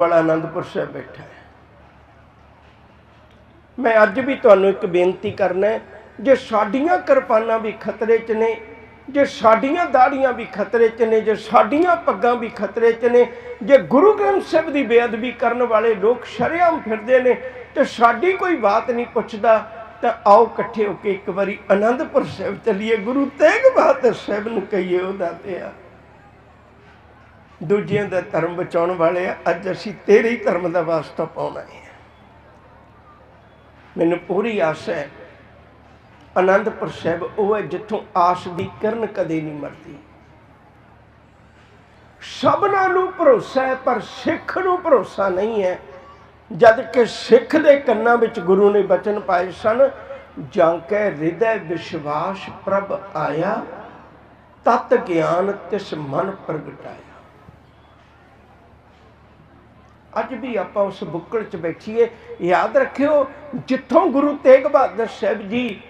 ਵਾਲਾ ਆਨੰਦਪੁਰ ਸਾਹਿਬ ਬੈਠਾ ਹੈ। ਮੈਂ ਅੱਜ ਵੀ ਤੁਹਾਨੂੰ ਇੱਕ ਬੇਨਤੀ ਕਰਨਾ ਹੈ, ਜੇ ਸਾਡੀਆਂ ਕਿਰਪਾਨਾਂ ਵੀ ਖਤਰੇ 'ਚ ਨੇ, ਜੇ ਸਾਡੀਆਂ ਦਾੜੀਆਂ ਵੀ ਖਤਰੇ 'ਚ ਨੇ, ਜੇ ਸਾਡੀਆਂ ਪੱਗਾਂ ਵੀ ਖਤਰੇ 'ਚ ਨੇ, ਜੇ ਗੁਰੂ ਗ੍ਰੰਥ ਸਾਹਿਬ ਦੀ ਬੇਅਦਬੀ ਕਰਨ ਵਾਲੇ ਲੋਕ ਸ਼ਰੇਆਮ ਫਿਰਦੇ ਨੇ, ਤੇ ਸਾਡੀ ਕੋਈ ਬਾਤ ਨਹੀਂ ਪੁੱਛਦਾ, ਤਾਂ ਆਓ ਇਕੱਠੇ ਹੋ ਕੇ ਇੱਕ ਵਾਰੀ ਆਨੰਦਪੁਰ ਸਾਹਿਬ ਚੱਲੀਏ। ਗੁਰੂ ਤੇਗ ਬਹਾਦਰ ਸਾਹਿਬ ਨੂੰ ਕਹੀਏ ਉਹਦਾ ਤੇ ਆ। ਦੂਜਿਆਂ ਦਾ ਧਰਮ ਬਚਾਉਣ ਵਾਲੇ ਆ, ਅੱਜ ਅਸੀਂ ਤੇਰੇ ਹੀ ਧਰਮ ਦਾ ਵਾਸਤਾ ਪਾਉਣਾ ਹੈ ਮੈਨੂੰ ਪੂਰੀ ਆਸ ਹੈ ਆਨੰਦਪੁਰ ਸਾਹਿਬ ਉਹ ਹੈ ਜਿੱਥੋਂ ਆਸ ਦੀ ਕਿਰਨ ਕਦੇ ਨਹੀਂ ਮਰਦੀ। ਸਭਨਾਂ ਨੂੰ ਭਰੋਸਾ ਹੈ ਪਰ ਸਿੱਖ ਨੂੰ ਭਰੋਸਾ ਨਹੀਂ ਹੈ। ਜਦ ਕਿ ਸਿੱਖ ਦੇ ਕੰਨਾਂ ਵਿੱਚ ਗੁਰੂ ਨੇ ਬਚਨ ਪਾਏ ਸਨ ਜਾਂ ਕੈ ਹਿਰਦੈ ਵਿਸ਼ਵਾਸ ਪ੍ਰਭ ਆਇਆ ਤਤ ਗਿਆਨ ਤਿਸ ਮਨ ਪ੍ਰਗਟਾਇਆ। ਅੱਜ ਵੀ ਆਪਾਂ ਉਸ ਬੁੱਕਲ 'ਚ ਬੈਠੀਏ। ਯਾਦ ਰੱਖਿਓ, ਜਿੱਥੋਂ ਗੁਰੂ ਤੇਗ ਬਹਾਦਰ ਸਾਹਿਬ ਜੀ